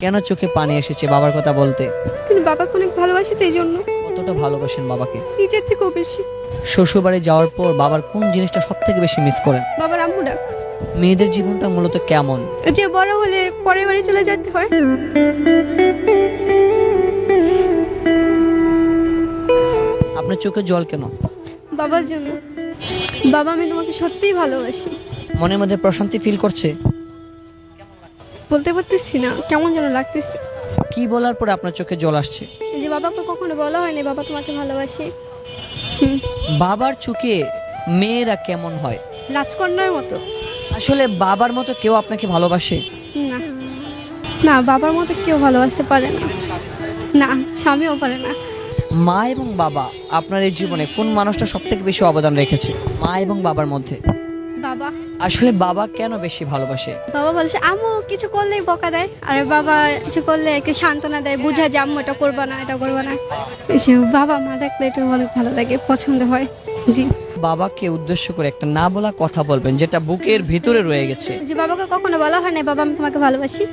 কেন চোখে পানি এসেছে বাবার কথা বলতে? কিন্তু বাবাকে অনেক ভালোবাসি তো এই জন্য কতটা ভালোবাসেন বাবাকে? নিজের থেকেও বেশি। শ্বশুরবাড়ি যাওয়ার পর বাবার কোন জিনিসটা সব থেকে বেশি মিস করেন? বাবার আম্মু ডাক। মেয়েদের জীবনটা মূলত কেমন? যে বড় হলে পরের বাড়ি চলে যেতে হয়। আপনার চোখে জল কেন? বাবার জন্য। বাবা আমি তোমাকে সত্যিই ভালোবাসি। মনের মধ্যে প্রশান্তি ফিল করছে? বলতে পারতেছি না কেমন যেন লাগতেছে। কি বলার পরে আপনার চোখে জল আসছে? যে বাবাকে কখনো বলা হয়নি বাবা তোমাকে ভালোবাসে। বাবার চোখে মেয়েরা কেমন হয়? রাজকন্যার মতো। আসলে বাবার মতো কেউ আপনাকে ভালোবাসে? না। না বাবার মতো কেউ ভালোবাসতে পারে না। না স্বামীও পারে না। মা এবং বাবা আপনার এই জীবনে কোন মানুষটা সব থেকে বেশি অবদান রেখেছে? মা এবং বাবার মধ্যে। বাবা? আসলে বাবা কেন বেশি ভালোবাসে? বাবা বলছে আম্মু কিছু করলেই বকা দেয়। আর বাবা কিছু করলে একটু সান্ত্বনা দেয় বুঝা যে আম্মু এটা করব না এটা করব না। যে বাবা মা ডাকলে এটা অনেক ভালো লাগে পছন্দ হয়। জি। বাবাকে উদ্দেশ্য করে একটা না বলা কথা বলবেন যেটা বুকের ভিতরে রয়ে গেছে। যে বাবাকে কখনো বলা হয় না বাবা আমি তোমাকে ভালোবাসি।